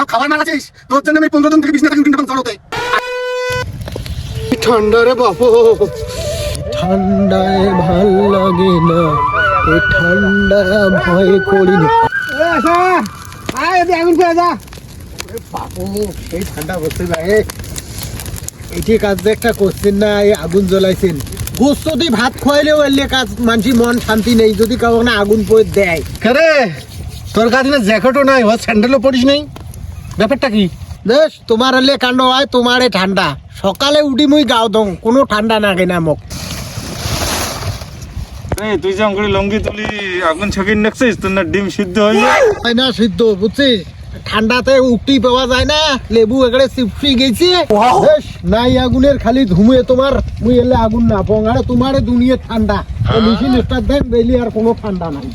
আর খাবার মারাছিস তোর জন্য আমি পনেরো জন থেকে চড়োতে ঠান্ডা রে বাপু। ঠান্ডায় ভালো লাগে না এ ঠান্ডা ভয় করি না। এই ঠান্ডা লাগে এটি কাজ যে একটা করছেন না এই আগুন জ্বলাইছেন। গোস্ত দিয়ে ভাত খোয়াইলেও এলে কাজ মানসি মন শান্তি নেই যদি কাউ না আগুন পরে দেয়। তোর কাছে না জ্যাকেটও নাই ও স্যান্ডেলও পরিস নাই? ব্যাপারটা কি? বেশ তোমার এলে কাণ্ড হয় তোমারে ঠান্ডা সকালে উঠি মুই গাও দং কোনো ঠান্ডা নাগে না মোক। তুই যে লঙ্গি তুলি আগুন ছকিন তোর না ডিম সিদ্ধ হয়ে যায় না সিদ্ধ বুঝছিস ঠান্ডাতে পাওয়া যায় না লেবু এখানে চিপসি গেছে বেশ, নাই আগুনের খালি ধুমুয়ে তোমার মুই এলে আগুন না পং আরে তোমার দুনিয়ে ঠান্ডা মেশিন স্টার্ট দেন বেলি আর কোনো ঠান্ডা নাই।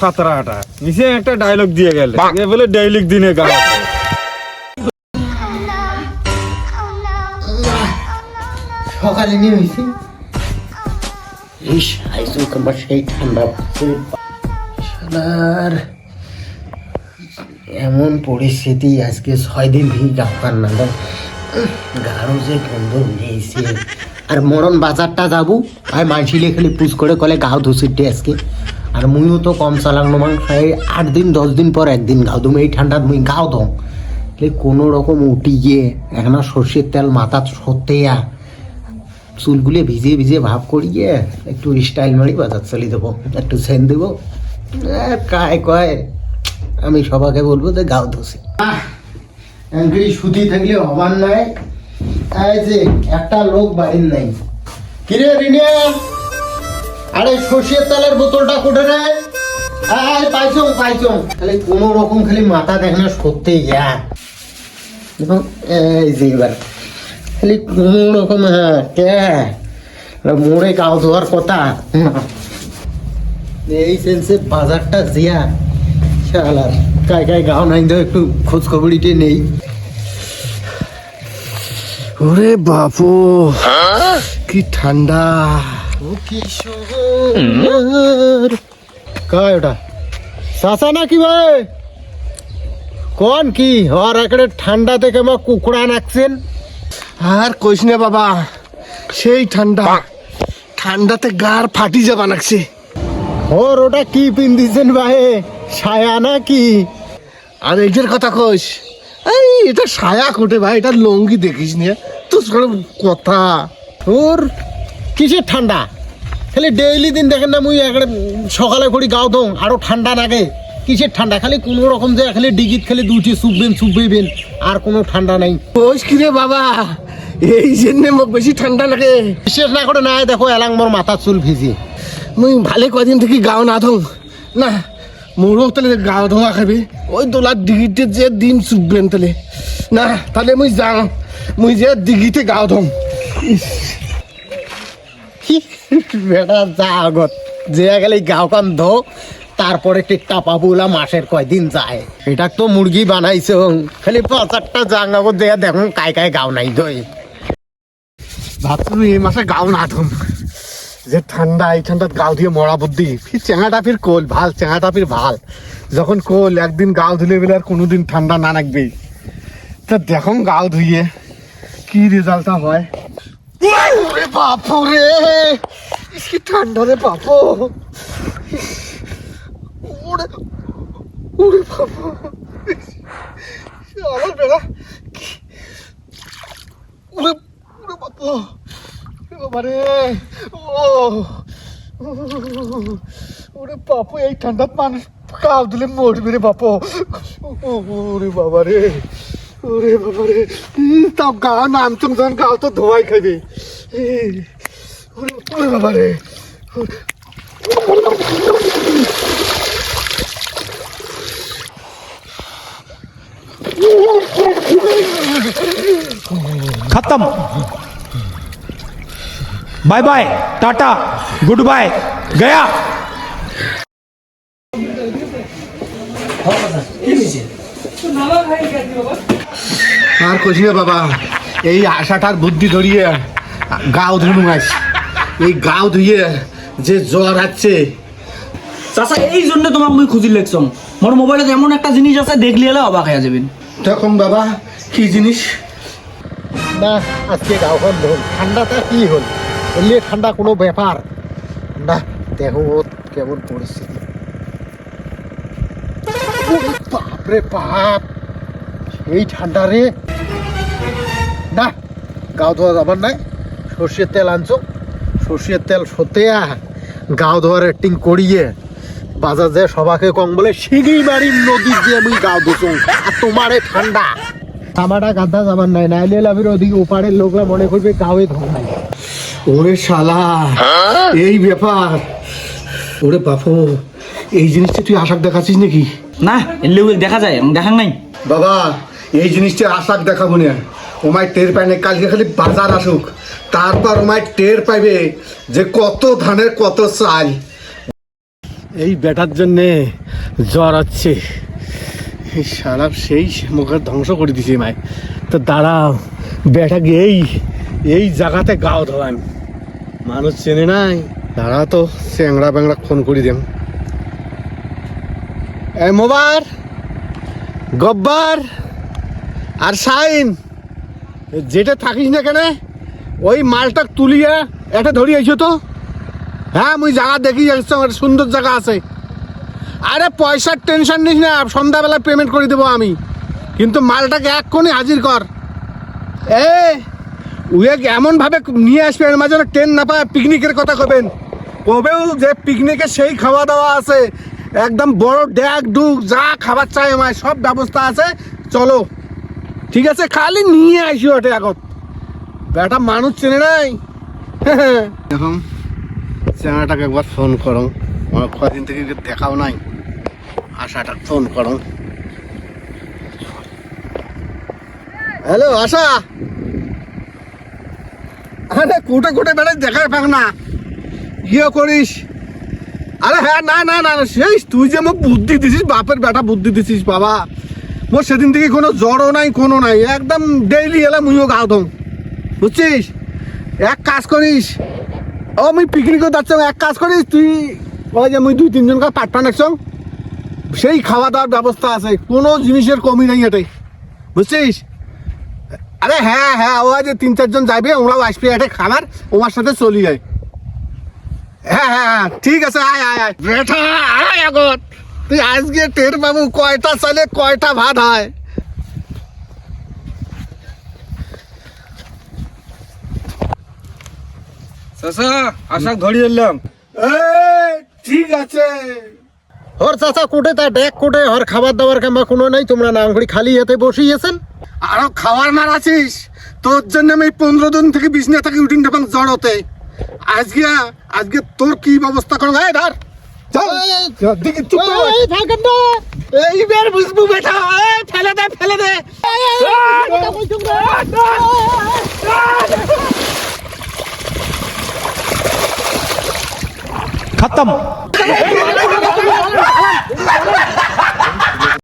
ফাতরা হাটা নিচে একটা ডায়লগ দিয়ে গেলে। বলে ডায়লগ দিনে গা সকালে নিয়ে হয়েছি। ইস আইসুক আমার সেই ঠান্ডা। শালার, এমন পরিস্থিতি, আজকে ছয় দিন থেকে গাওয়ার না। গাঢ় যে গন্ধ নিয়েছে আর মরণ বাজারটা যাব। আর মানসিলে খালি পুজ করে কলে গাও ধুসিটে আজকে। আর মুইও তো কম চালানো মান এই আট দিন, দশ দিন পর একদিন গাও দম এই ঠান্ডাত মুই গাও দম কোনো রকম উঠি গিয়ে এখন সর্ষের তেল মাথা সত্যিয়া চুলগুলো ভিজিয়ে ভিজিয়ে ভাব করিয়ে একটু স্টাইল মারি, বাজার চালিয়ে দেবো। একটু সেন দেবো। কায়, কয়, আমি সবাকে বলব যে গাও ধসি। সুতি থাকলে হবার নাই এই যে, একটা লোক বাড়ির নাই। কিরে, রিনিয়া? আরে, সর্ষের তেলের বোতলটা কোটে রে এই, পাইছো পাইছো। খালি কোনো রকম খালি মাথা দেখ না সত্যি ইয়া এবং এই যে এবার খালি কোনো রকম হ্যাঁ কে মোড়ে গাও ধোয়ার কথা এই সেন্সে বাজারটা জিয়া শালার কাই কাই গাও নাই তো একটু খোঁজ খবরিতে নেই ওরে বাপু কি ঠান্ডা ও কিশোর কয় ওটা চাচা নাকি ভাই কোন কি আর একড়ে ঠান্ডা থেকে আমার কুকুড়া নাকছেন আর কইস না বাবা সেই ঠান্ডা। ঠান্ডাতে গার ফাটি যাবা লাগছে। ওর ওটা কি পিন্দিছেন ভাই ছায়া নাকি? আর এইটার কথা কইস এই এটা সায়া কোটে ভাই এটা লঙ্গি দেখিস নি। তোর কথা। ওর কিসের ঠান্ডা? খালি ডেইলি দিন দেখেন না মুই একড়ে সকালে করি গাও দং আরও ঠান্ডা লাগে কিসের ঠান্ডা? খালি কোনো রকম যে খালি ডিগিত খালি দুটি চুপবেন চুপবেন আর কোনো ঠান্ডা নাই। কইস কি রে বাবা? এই জন্যে মোক বেশি ঠান্ডা লাগে। বিশেষ না করে নাই দেখো এলাং মোর মাথার চুল ভিজি। মুই ভালে কদিন থেকে গাও না ধং না মোরও তাহলে গাও ধোয়া খাবি। ওই দোলার ডিগিতে যে দিন চুপবেন তাহলে না তাহলে মুই যাও। মুই যে ডিগিতে গাও ধং বেটা যা আগত। যে গেলে গাও কান ধো তারপরে টিকটা পাবুলা মাসের কয়দিন যায়। এটা তো মুরগি বানাইছো খালি পাঁচ চারটা জাঙ্গাবো দেয়া দেখুন কাই কাই গাও নাই দই ভাবছি এই মাসে গাও না ধম। যে ঠান্ডা, এই ঠান্ডাত গাও দিয়ে মরা বুদ্ধি। ফির চেঙাটা ফির কোল, ভালো, চেঙাটা ফির ভালো। যখন কোল একদিন গাও ধুলে বেলে আর কোনোদিন ঠান্ডা না লাগবেই। তা দেখো গাও ধুইয়ে কি রেজাল্টটা হয়। ওরে বাপু রে কি ঠান্ডা রে বাপু। ওরে ওরে বাপু। আমার কি- ওরে ওরে বাপু। ওরে বাবা রে ও ওরে বাপু এই ঠান্ডাত মানুষ কাউ দিলে মরবে রে বাপু ওরে বাবা রে ওরে বাবা রে উম, তাও গা নামছুম যখন গাও তো ধোয়াই খাইবে এ, ওরে ওরে বাবা রে खत्म by bye tata good bye गया আর কইছি না বাবা এই আশাটার বুদ্ধি ধরিয়ে গাও ধুনু আস এই গাও ধুয়ে যে জ্বর আছে চাচা এই জন্য তোমার মুই খুঁজি লেখছম। মোর মোবাইলে এমন একটা জিনিস আছে দেখলি হলে অবাক হয়ে যাবেন তখন বাবা কি জিনিস? না আজকে গাওখন ধর ঠান্ডাটা কি হল? এমনি ঠান্ডা কোনো ব্যাপার। না ওর কেমন পরিস্থিতি। বাপরে বাপ! এই ঠান্ডা রে। না, গাও ধোয়া যাবার নাই। সর্ষের তেল আনছো। সর্ষের তেল সতেয়া গাও ধোয়ার অ্যাক্টিং করিয়ে বাজার যে সবাকে কম বলে শিগি বাড়ি নদী দিয়ে আমি গাও ধুছো। আর তোমারে ঠান্ডা আমাটা গাদা যাবার নাই, নাইলে লাভের ওদিকে ওপারের লোকরা মনে করবে ধর নাই। ওরে শালা এই ব্যাপার। ওরে বাপু এই জিনিসটা তুই আশাক দেখাচ্ছিস নাকি? না এলে দেখা যায় দেখান নাই। বাবা এই জিনিসটা আশাক দেখাবো না। ওমায় টের পায় না কালকে খালি বাজার আসুক। তারপর ওমায় টের পাইবে যে কত ধানের কত চাল। এই বেটার জন্যে জ্বর হচ্ছে এই সারা সেই মুখে ধ্বংস করে দিছি মায়। তো দাঁড়াও বেটাকে এই এই জায়গাতে গাও ধোয়ান। মানুষ চেনে নাই। দাঁড়া তো, চ্যাংড়া ব্যাংড়া ফোন করে দেম। এই মোবার, গব্বার আর সাইন যেটা থাকিস না কেন, ওই মালটা তুলিয়া এটা ধরি আইছো তো? হ্যাঁ মুই জায়গা দেখি একটা সুন্দর জায়গা আছে। আরে পয়সার টেনশন নিস না সন্ধ্যাবেলা পেমেন্ট করে দেবো আমি। কিন্তু মালটাকে এক্ষুনি হাজির কর। এ এমন ভাবে নিয়ে আসবে এর মাঝে ট্রেন না পায়, পিকনিকের কথা কবেন। কবেও যে পিকনিকে সেই খাওয়া দাওয়া আছে, একদম বড় ড্যাগ ডুক যা খাবার চাই আমায়, সব ব্যবস্থা আছে, চলো। ঠিক আছে, খালি নিয়ে আসি ওটা এখন বেটা, মানুষ চেনে নাই? এখন চেনাটাকে একবার ফোন করো। আমার কদিন থেকে দেখাও নাই, আশাটা ফোন করো। হ্যালো, আশা? আরে কোটে কোটে বেড়াই দেখায় পাক না। ইয়ে করিস। আরে হ্যাঁ না না না সেই তুই যে মোক বুদ্ধি দিছিস, বাপের বেটা বুদ্ধি দিছিস, বাবা। মোর সেদিন থেকে কোনো জ্বরও নাই, কোনো নাই, একদম ডেইলি এলাম মুইও গাও ধম। বুঝছিস? এক কাজ করিস। ও, মুই পিকনিকও যাচ্ছি, এক কাজ করিস, তুই ওই যে মুই দুই তিনজনকে পাটপান একসং। সেই খাওয়া দাওয়ার ব্যবস্থা আছে, কোনো জিনিসের কমি নাই এটাই। বুঝছিস? আরে হ্যাঁ হ্যাঁ ও যে তিন চারজন যাবে ওরাও আসবে এটা খাবার ওমার সাথে চলি যায় হ্যাঁ হ্যাঁ হ্যাঁ ঠিক আছে আয় আয় আয়। বেটা আয় আগত। তুই আজকে টের বাবু কয়টা চালে কয়টা ভাত হয়। চাচা আশাক ধরি এলাম। ঠিক আছে। হর চাচা কোটে তা ডেক কোটে হর খাবার দাবার কিংবা কোনো নাই তোমরা নাম করে খালি এতে বসিয়েছেন। আরও খাওয়ার মার আছিস তোর জন্য আমি পনেরো দিন থেকে বিছনা থাকি উঠিন ঢাপাং জড়তে আজকে আজকে তোর কি ব্যবস্থা করব হ্যাঁ ধর এইবার বুঝব বেটা দে দে খতম